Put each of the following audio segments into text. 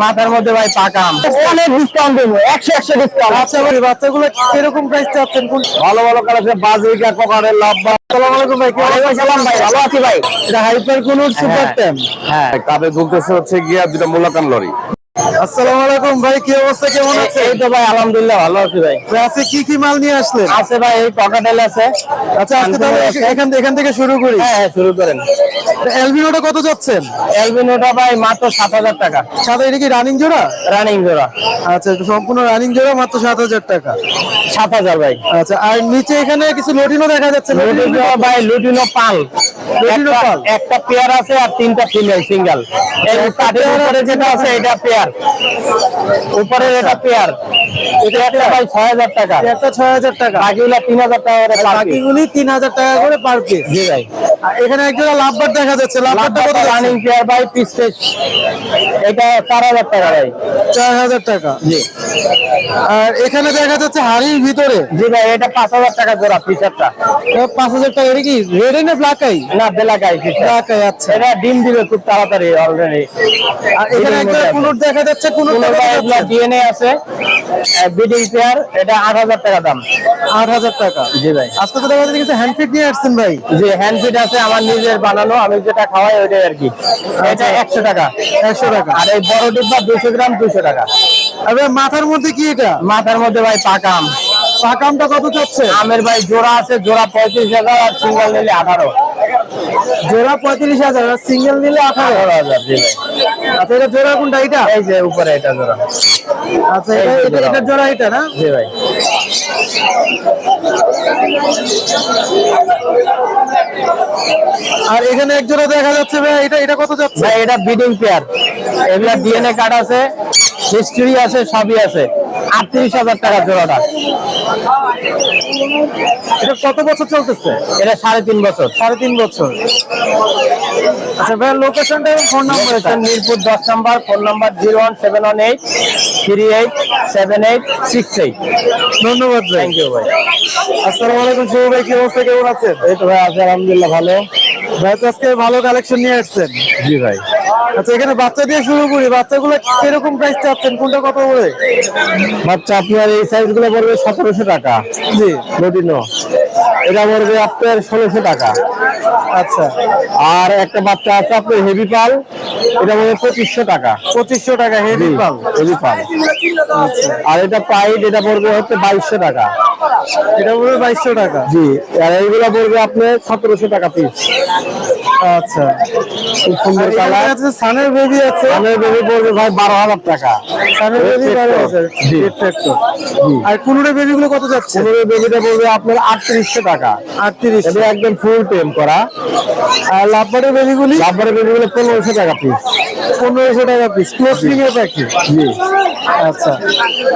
মাথার মধ্যে ভাই পাকাম অনেক ডিসকাউন্ট দেবো একশো একশো ডিসকাউন্ট আচ্ছা ভাই বাচ্চাগুলো কীরকম প্রাইস চাচ্ছেন কোন ভালো ভালো কালার বাজিকা কোকারের লাভবা আসসালামু ভাই ওয়ালাইকুম ভাই ভালো আছি ভাই। এটা হাইপার কোন সুপার টেম হ্যাঁ। কাবে ঢুকতেছে হচ্ছে গিয়া দুটা মোলাকান লরি। আসসালামু আলাইকুম ভাই কি অবস্থা কেমন আছে এই তো ভাই আলহামদুলিল্লাহ ভালো আছি ভাই। আজকে কি কি মাল নিয়ে আসলেন? আছে ভাই এই আছে। আচ্ছা আজকে তাহলে এখান এখান থেকে শুরু করি। হ্যাঁ হ্যাঁ শুরু করেন। এলবিনোটা কত যাচ্ছেন? এলবিনোটা ভাই মাত্র সাত হাজার টাকা। সাথে এটা কি রানিং জোড়া? রানিং জোড়া। আচ্ছা সম্পূর্ণ রানিং জোড়া মাত্র সাত হাজার টাকা। সাত হাজার ভাই। আচ্ছা আর নিচে এখানে কিছু লুটিনো দেখা যাচ্ছে? লুটিনো ভাই লুটিনো পাল। একটা- পেয়ার আছে আর তিনটা ফিমেল সিঙ্গেল এই কাঠের উপরে যেটা আছে এটা পেয়ার উপরে এটা পেয়ার এটা একটা ভাই ছয় হাজার টাকা। একটা ছয় হাজার টাকা। বাকিগুলো তিন হাজার টাকা করে বাকিগুলি তিন হাজার টাকা করে পার পিস জি ভাই। এখানে লাভবার দেখা যাচ্ছে। লাভবারটা কত রানিং পেয়ার ভাই পিস পিস এটা চার হাজার টাকা ভাই। চার হাজার টাকা। জি। আর এখানে দেখা যাচ্ছে হাড়ির ভিতরে। জি ভাই এটা পাঁচ হাজার টাকা জোড়া পিসারটা পাঁচ হাজার টাকা। এটা কি রেড না ব্ল্যাক আই না আচ্ছা। এটা ডিম দিবে খুব তাড়াতাড়ি অলরেডি আর এখানে একটা কুনুর দেখা যাচ্ছে কুনুর ডিএনএ আছে। বিডিং পেয়ার এটা আট হাজার টাকা দাম। আট হাজার টাকা। জি ভাই। আজকে তো দেখা যাচ্ছে কিছু হ্যান্ডফিট নিয়ে আসছেন ভাই। যে হ্যান্ড ফিট আছে আমার নিজের বানানো আমি যেটা খাওয়াই ওইটাই আর কি। এটা একশো টাকা। একশো টাকা। আর এই বড় ডিব্বা দুশো গ্রাম দুশো টাকা। এবার মাথার মধ্যে কি এটা? মাথার মধ্যে ভাই পাকাম পাকামটা কত চাচ্ছে? আমের ভাই জোড়া আছে জোড়া পঁয়ত্রিশ হাজার আর সিঙ্গেল নিলে আঠারো। জোড়া পঁয়ত্রিশ হাজার আর সিঙ্গেল নিলে আঠারো হাজার জি ভাই আচ্ছা এটা জোড়া কোনটা এটা এই যে উপরে এটা জোড়া। আচ্ছা এটা এটা- জোড়া। এটা না? জি ভাই। আর এখানে এক জোড়া দেখা যাচ্ছে ভাই এটা এটা কত যাচ্ছে? ভাই এটা বিডিং পেয়ার। এগুলা ডিএনএ কার্ড আছে হিস্ট্রি আছে সবই আছে। আটত্রিশ হাজার টাকা জোড়াটা। এটা কত বছর চলতেছে? এটা সাড়ে তিন বছর। সাড়ে তিন বছর। আচ্ছা ভাই লোকেশনটা এবং ফোন নাম্বার এটা মিরপুর দশ number phone number zero one seven one eight three eight seven eight six eight. ধন্যবাদ ভাই। থ্যাংক ইউ ভাই। আসসালামু আলাইকুম শুভ ভাই কি অবস্থা? কেমন আছেন? এই তো ভাই আছে আলহামদুলিল্লাহ ভালো। ভাই তো আজকে ভালো কালেকশন নিয়ে আসছেন। জি ভাই। আচ্ছা এখানে বাচ্চা দিয়ে শুরু করি। বাচ্চাগুলো কীরকম প্রাইস চাচ্ছেন? কোনটা কত করে? বাচ্চা আপনার এই সাইজগুলো পড়বে সতেরোশো টাকা। জি। লটিনো এটা পড়বে আপনার ষোলোশো টাকা। আচ্ছা। আর একটা বাচ্চা আছে আপনার হেভি পাল। এটা পড়বে পঁচিশশো টাকা। পঁচিশশো টাকা হেভি পাল। হেভি পাল। আর এটা পাইট এটা পড়বে হচ্ছে বাইশশো টাকা। এটা পড়বে বাইশশো টাকা। জি আর এইগুলো পড়বে আপনার সতেরোশো টাকা পিস আচ্ছা। খুব সুন্দর কালার আছে সানের বেবি আছে। আমাদের বেবি পড়বে ভাই বারো হাজার টাকা। সানের বেবি বারো। আছে জি। আর বেবি গুলো কত যাচ্ছে? পনেরো বেবিটা পড়বে আপনার আটত্রিশশো টাকা। আটত্রিশ। এটা একদম ফুল টেম করা। আর লাভবারের বেবি গুলি রাবারের বেবিগুলো পনেরোশো টাকা পিস পনেরোশো টাকা পিস ক্লোজিং এর প্যাকেট জি। আচ্ছা।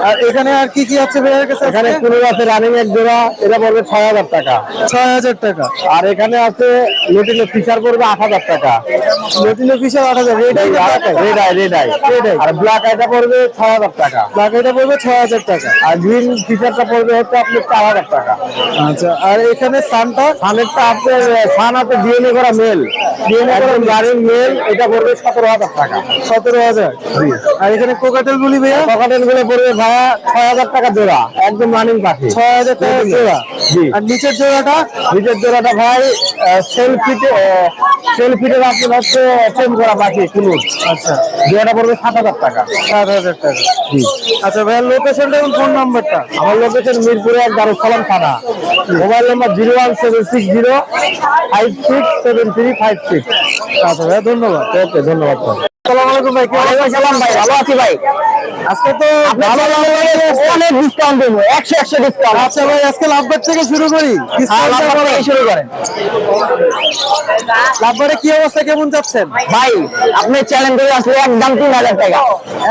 আর এখানে আর কি কি আছে ভাইয়ের কাছে এখানে কোনো আছে রানিং এক জোড়া এটা পড়বে ছয় হাজার টাকা। ছয় হাজার টাকা। আর এখানে আছে লুটিনো পড়বে আট হাজার টাকা। লটিনো ফিশার আট হাজার red eye red eye red eye Red eye। আর ব্ল্যাক আইটা পড়বে ছয় হাজার টাকা। বাকিটা পড়বে ছয় হাজার টাকা। আর গ্রিন ফিচারটা পড়বে হচ্ছে আপনার চার হাজার টাকা। আচ্ছা আর এখানে সানটা? সানেরটা আপনার সান আছে ডিএনএ করা মেল ডিএনএ করা গাড়ির মেল এটা পড়বে সতেরো হাজার টাকা। সতেরো হাজার। আর এখানে কোকাটেল গুলি ভাইয়া? পকেটেরগুলো পড়বে ভাড়া ছয় হাজার টাকা জোড়া একদম রানিং পাখি। ছয় হাজার টাকা জোড়া। আর নিচের জোড়াটা? ভিতর জোড়াটা ভাই সেলফিটে সেলফিটের আপনার হচ্ছে চেঞ্জ করা পাখি কুলুর আচ্ছা। জোড়াটা পড়বে সাত হাজার টাকা। সাত হাজার টাকা। জি। আচ্ছা ভাইয়া লোকেশনটা এবং ফোন নাম্বারটা আমার লোকেশন মিরপুরে এক দারুসালাম থানা। Mobile number zero one seven six zero five six seven three five six. আচ্ছা ভাইয়া ধন্যবাদ। ওকে ধন্যবাদ আসসালামু আলাইকুম ভাই ওয়ালাইকুম আসসালাম ভাই ভালো আছি ভাই। আজকে তো ভালো অনেক ডিসকাউন্ট দেবো একশো একশো ডিসকাউন্ট আচ্ছা ভাই আজকে লাভবার থেকে শুরু করি। শুরু করেন। লাভবারে কি অবস্থা কেমন যাচ্ছেন? ভাই আপনি চ্যালেঞ্জ করে আসলে একদম তিন হাজার টাকা।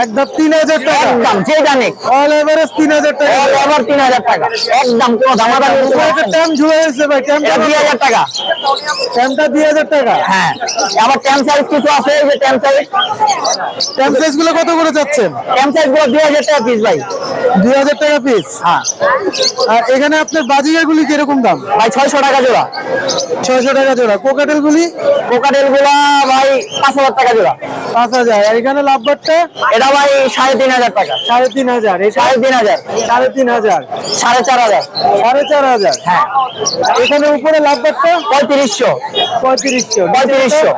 একদম তিন হাজার টাকা। একদম যে জানে। অল এভারেজ তিন হাজার টাকা। আবার তিন হাজার টাকা। একদম কোনো দামাদামি ট্যাম ঝুলে গেছে ভাই ট্যাম দুই হাজার টাকা। ট্যামটা দুই হাজার টাকা। হ্যাঁ আবার ট্যাম সাইজ কিছু আছে যে ট্যাম সাইজ ট্যাম সাইজগুলো কত করে যাচ্ছেন ট্যাম সাইজগুলো দুই হাজার টাকা পিস ভাই। দুই হাজার টাকা পিস হ্যাঁ। আর এখানে আপনার বাজিগার গুলি কীরকম দাম? ভাই ছয়শো টাকা জোড়া। ছয়শো টাকা জোড়া। কোকাটেল গুলি? কোকাটেলগুলা ভাই পাঁচ হাজার টাকা জোড়া। পাঁচ হাজার। আর এখানে লাভবারটা? এটা ভাই সাড়ে তিন হাজার টাকা। সাড়ে তিন হাজার। এটা সাড়ে তিন হাজার। সাড়ে তিন হাজার। সাড়ে চার হাজার। সাড়ে চার হাজার। হ্যাঁ। এখানে উপরে লাভবারটা? পঁয়ত্রিশশো। পঁয়ত্রিশশো। পঁয়ত্রিশশো।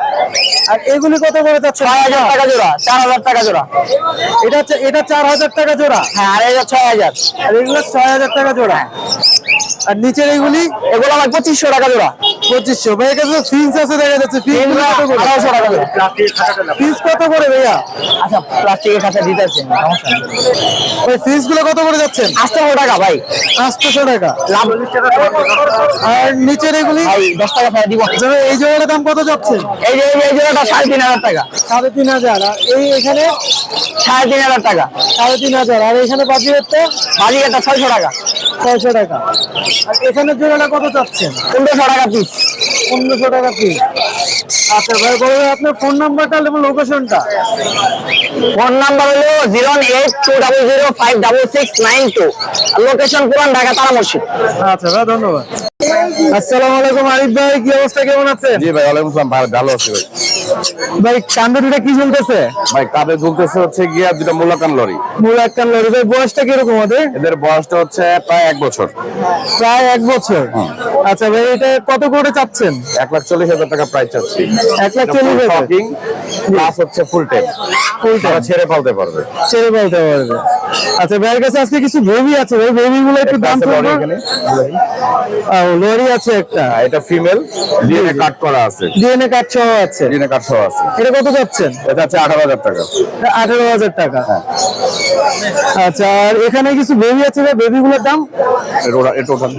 আর এগুলি কত করে যাচ্ছে ছয় হাজার টাকা জোড়া। চার হাজার টাকা জোড়া। এটা এটা চার হাজার টাকা জোড়া। হ্যাঁ আর এটা ছয় হাজার। আর এগুলো ছয় হাজার টাকা জোড়া। আর নিচের এইগুলি এগুলো আমার পঁচিশশো টাকা জোড়া। পঁচিশশো। ভাইয়ের কাছে ফিন্স আছে দেখা যাচ্ছে। ফিন্স কত করে? ভাইয়া? আচ্ছা প্লাস্টিকের কাছে দিতে আছে ওই ফিন্সগুলো কত করে যাচ্ছেন? আটশো টাকা ভাই। আটশোশো টাকা। লাভ আর নিচের এগুলি? দশ টাকা ফেলে দিব। এই জোড়াটার দাম কত যাচ্ছে? এই যে এই জোড়াটা সাড়ে তিন হাজার টাকা। সাড়ে তিন হাজার। আর এই এখানে? সাড়ে তিন হাজার টাকা। সাড়ে তিন হাজার। আর এখানে বাজিয়েরটা বাজি একটা ছয়শো টাকা। ছয়শো টাকা। আর এখানে জোড়াটা কত চাচ্ছেন? পনেরোশো টাকা পিস পনেরোশো টাকা পিস আচ্ছা ভাই আপনার ফোন নাম্বারটা এবং লোকেশনটা ফোন নাম্বার হলো zero eight two double zero five double six nine two location Puran Dhaka তারা মসজিদ আচ্ছা ভাই ধন্যবাদ। আসসালামু আলাইকুম আরিফ ভাই কি অবস্থা? কেমন আছেন? জি ভাই ওয়ালাইকুম আসসালাম ভাই ভালো আছি ভাই। ভাই কান্দুরিটা কি চলতেছে? ভাই কাবে ঝুলতেছে হচ্ছে গিয়া দুটা মুলাকান লরি। মূল একটা লরি। ভাই বয়সটা কীরকম ওদের? এদের বয়সটা হচ্ছে প্রায় এক বছর। প্রায় এক বছর? আচ্ছা ভাই এটা কত করে চাচ্ছেন? এক লাখ চল্লিশ হাজার টাকা প্রাইস চাচ্ছি। এক লাখ চল্লিশ হাজার। প্লাস হচ্ছে ফুল টাইম ফুল টাইম ছেড়ে ফেলতে পারবে। ছেড়ে বলতে পারবে। আচ্ছা ভাইয়ের কাছে আজকে কিছু বেবি আছে? ভাই বেবি গুলো একটু দাম লরি আছে একটা। হ্যাঁ, এটা ফিমেল ডিএনএ কাট করা আছে। ডিএনএ কার্ড সহ আছে। ডিএনএ সহ আছে। এটা কত যাচ্ছেন? এটা হচ্ছে আঠারো হাজার টাকা। আঠারো হাজার টাকা। আচ্ছা আর এখানে কিছু বেবি আছে না বেবি গুলোর দাম টোটাল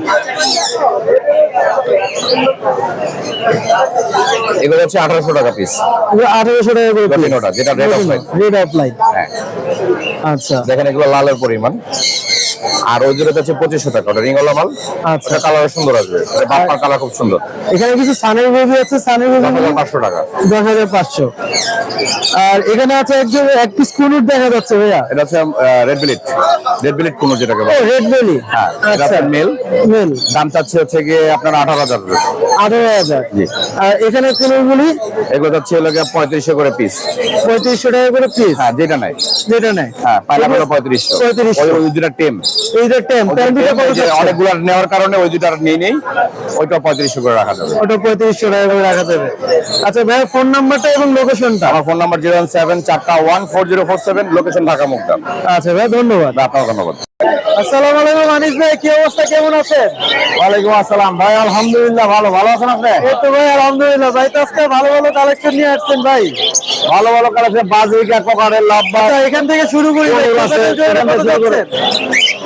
এগুলো হচ্ছে আঠারোশো টাকা পিস আঠারোশো টাকা করে যেটা red opaline red of line হ্যাঁ। আচ্ছা। দেখেন এগুলো লালের পরিমাণ। আর ওই দুটো হচ্ছে পঁচিশশো টাকা। ওটা রিঙ্গলা মাল। আচ্ছা। কালার সুন্দর আসবে। বাপ্পার কালার খুব সুন্দর। এখানে কিছু সানের বেবি আছে সানের বেবি দশ হাজার পাঁচশো টাকা। দশ হাজার পাঁচশো। আর এখানে আছে একজন এক পিস কুনুর দেখা যাচ্ছে ভাইয়া। এটা হচ্ছে রেড বিলিট রেড বিলিট কোনো যেটাকে বলে। রেড বেলি হ্যাঁ এটা আচ্ছা। মেল মেল দাম চাচ্ছে হচ্ছে গিয়ে আপনার আঠারো হাজার আঠারো হাজার। জি। আর এখানে কুনুরগুলি এগুলো হচ্ছে হলো পঁয়ত্রিশশো করে পিস পঁয়ত্রিশশো টাকা করে পিস হ্যাঁ যেটা নাই। যেটা নেয় হ্যাঁ পাইনাপেল পঁয়ত্রিশশো। 3500 ওই ওই টেম। এই যে টেম টেম কত অনেকগুলো নেওয়ার কারণে ওই দুটা নিয়ে নেই ওইটা করে রাখা যাবে। ওটা টাকা করে রাখা যাবে। আচ্ছা ফোন নাম্বারটা এবং লোকেশনটা আমার ফোন নাম্বার জিরো সেভেন চারটা one four zero four seven location Dhaka মুগদান আচ্ছা ভাই ধন্যবাদ। ধন্যবাদ। আসসালামু আলাইকুম আনিস ভাই কি অবস্থা? কেমন আছেন? ওয়ালাইকুম আসসালাম। ভাই আলহামদুলিল্লাহ ভালো। ভালো আছেন আপনি? এই তো ভাই আলহামদুলিল্লাহ। ভাই তো আজকে ভালো ভালো কালেকশন নিয়ে আসছেন ভাই। ভালো ভালো কালেকশন বাজিকা কোকারের আচ্ছা এখান থেকে শুরু করি?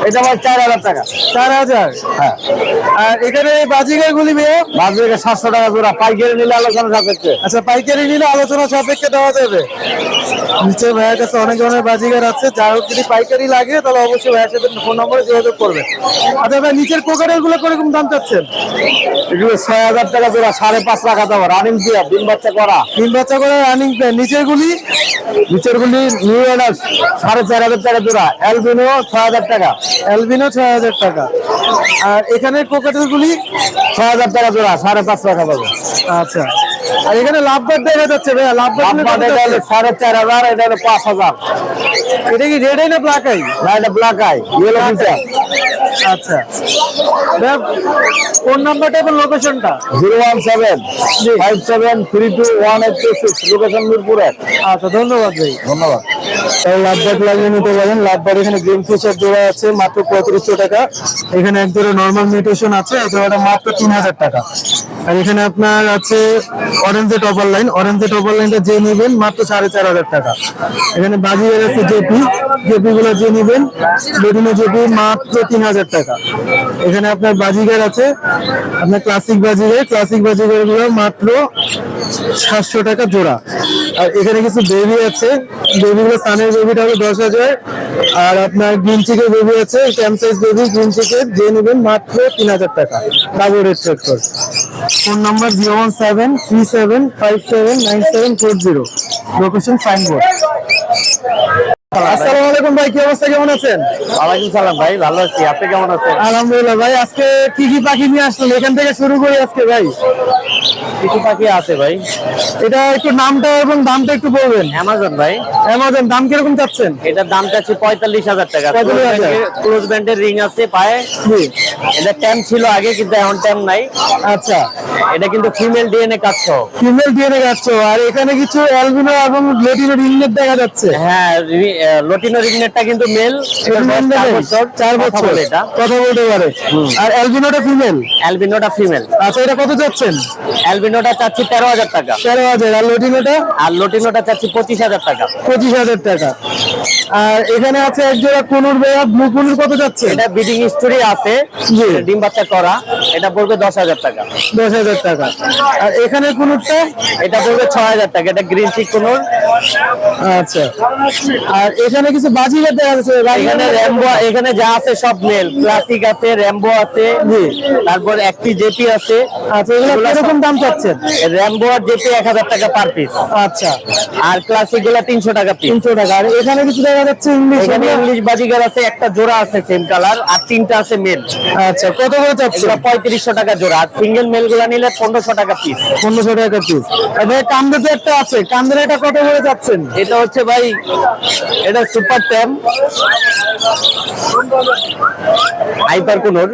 এটা ভাই চার হাজার টাকা। চার হাজার? হ্যাঁ। আর এখানে বাজিগার গুলি ভাইয়া? বাজিকা সাতশো টাকা জোড়া পাইকারি নিলে আলোচনা সাপেক্ষে। আচ্ছা পাইকারি নিলে আলোচনা সাপেক্ষে দেওয়া যাবে। নিশ্চয়ই ভাইয়ের কাছে অনেক ধরনের বাজিগার আছে। যার হোক যদি পাইকারি লাগে তাহলে অবশ্যই ভাইয়ের সাথে ফোন নম্বরে যোগাযোগ করবে আচ্ছা ভাই নিচেরগুলো কীরকম দাম চাচ্ছেন? এগুলো ছয় হাজার টাকা জোড়া সাড়ে পাঁচ লাখ রানিং দিয়া ডিম বাচ্চা করা। তিন বাচ্চা করে রানিং প্যান নিচের গুলি? নিচের গুলি নিউ এডার সাড়ে চার হাজার টাকা জোড়া অ্যালবিনো ছয় হাজার টাকা। অ্যালবিনো ছয় হাজার টাকা। আর এখানে কোকাটেল গুলি ছয় হাজার টাকা জোড়া সাড়ে পাঁচ টাকা। পাবে আচ্ছা। আর এখানে লাভবার দেখা যাচ্ছে ভাইয়া আপনার এটা হলো সাড়ে চার হাজার এটা হলো পাঁচ হাজার। এটা কি রেড আই না ব্ল্যাক আই না এটা ব্ল্যাক আই ইয়েলো ফিচার আচ্ছা। ভাইয়া ফোন নাম্বারটা এবং লোকেশনটা zero one seven five seven three two one eight two six location Mirpur এক। আচ্ছা ধন্যবাদ ভাই। ধন্যবাদ। তাই লাভবাট লাগিয়ে নিতে পারেন। লাভবাট এখানে গ্রিন ফিচার জোড়া আছে মাত্র পঁয়ত্রিশশো টাকা। এখানে এক ধরনের নর্মাল মিউটেশন আছে এই জোড়াটা মাত্র তিন হাজার টাকা। আর এখানে আপনার আছে অরেঞ্জে টপার লাইন অরেঞ্জে টপার লাইনটা যে নেবেন মাত্র সাড়ে চার হাজার টাকা। এখানে বাজিয়ার আছে জেপি। জেপি গুলো যে নেবেন বেডিনো জেপি মাত্র তিন হাজার টাকা। এখানে আপনার বাজিগার আছে। আপনার ক্লাসিক বাজিগার। ক্লাসিক বাজিগারগুলো মাত্র সাতশো টাকা জোড়া। আর এখানে কিছু বেবি আছে। বেবিগুলো সানের বেবিটা হলো দশ হাজার। আর আপনার গ্রিন চিকের বেবি আছে ক্যাম সাইজ বেবি গ্রিন চিকের যে নেবেন মাত্র তিন হাজার টাকা। Double red factor phone number zero one seven three seven five seven nine seven four zero location Signboard আসসালামু আলাইকুম ভাই কি অবস্থা? কেমন আছেন? ওয়ালাইকুম সালাম ভাই ভালো আছি। আপনি কেমন আছেন? আলহামদুলিল্লাহ ভাই আজকে কি কি পাখি নিয়ে আসলেন? এখান থেকে শুরু করি আজকে ভাই। কিছু পাখি আছে ভাই। এটা একটু নামটা এবং দামটা একটু বলবেন। অ্যামাজন ভাই। অ্যামাজন দাম কীরকম চাচ্ছেন? এটার দাম চাচ্ছি পঁয়তাল্লিশ হাজার টাকা। ক্লোজ ব্যান্ডের রিং আছে পায়ে। এটা ট্যাম ছিল আগে কিন্তু এখন ট্যাম নাই। আচ্ছা। এটা কিন্তু ফিমেল ডিএনএ কাজ সহ। ফিমেল দিয়ে যাচ্ছ আর এখানে কিছু অ্যালবিনো এবং লেটিনো রিংনেট দেখা যাচ্ছে। হ্যাঁ লটিনো রিগনেটটা কিন্তু মেল চার বছর। চার বছর। এটা। কথা বলতে পারে। আর অ্যালবিনোটা ফিমেল অ্যালবিনোটা ফিমেল আচ্ছা এটা কত যাচ্ছেন অ্যালবিনোটা চাচ্ছি তেরো হাজার টাকা। তেরো হাজার আর লটিনোটা? আর লটিনোটা চাচ্ছি পঁচিশ হাজার টাকা। পঁচিশ হাজার টাকা। আর এখানে আছে এক জোড়া কোনুর বেয়া ব্লু কোনুর কত যাচ্ছে? এটা বিডিং স্টোরি আছে ডিম বাচ্চা করা এটা পড়বে দশ হাজার টাকা। দশ হাজার টাকা। আর এখানে কোনুরটা? এটা পড়বে ছয় হাজার টাকা এটা গ্রিন চিক কোনোর। আচ্ছা। আর এখানে কিছু বাজিগার দেখা যাচ্ছে এখানে র্যাম্বো এখানে যা আছে সব মেল। ক্লাসিক আছে র্যাম্বো আছে তারপর একটি জেপি আছে। আচ্ছা এগুলো কীরকম দাম চাচ্ছেন র্যাম্বো আর জেপি এক হাজার টাকা পার পিস আচ্ছা। আর ক্লাসিকগুলা তিনশো টাকা পিস তিনশো টাকা। আর এখানে কিছু দেখা যাচ্ছে ইংলিশ এখানে ইংলিশ বাজিগার আছে একটা জোড়া আছে সেম কালার আর তিনটা আছে মেল আচ্ছা কত করে চাচ্ছে পঁয়ত্রিশশো টাকা জোড়া আর সিঙ্গেল মেলগুলা নিলে পনেরোশো টাকা পিস পনেরোশো টাকা পিস এবার কান্দাতে একটা আছে। কান্দার এটা কত করে যাচ্ছেন এটা হচ্ছে ভাই এটা সুপার ট্যাম হাইপার কোনোর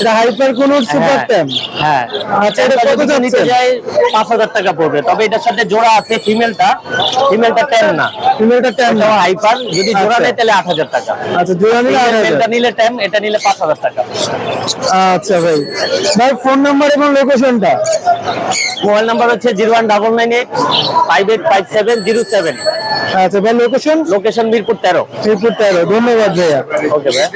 এটা হাইপার কোন সুপার ট্যাম হ্যাঁ। আচ্ছা, এটা কত যাচ্ছে? যায় পাঁচ হাজার টাকা পড়বে। তবে এটার সাথে জোড়া আছে ফিমেলটা ফিমেলটা ট্যাম না। ফিমেলটা ট্যাম এটাও হাইপার যদি জোড়া আচ্ছা। নেয় তাহলে আট হাজার টাকা। আচ্ছা জোড়া নিলে। মেলটা নিলে ট্যাম এটা নিলে পাঁচ হাজার টাকা। আচ্ছা ভাই। ভাই ফোন নাম্বার এবং লোকেশনটা মোবাইল নাম্বার হচ্ছে zero one double nine eight five eight five seven zero seven. আচ্ছা ভাই লোকেশন লোকেশন মিরপুর তেরো। মিরপুর তেরো। ধন্যবাদ ভাইয়া। ওকে ভাই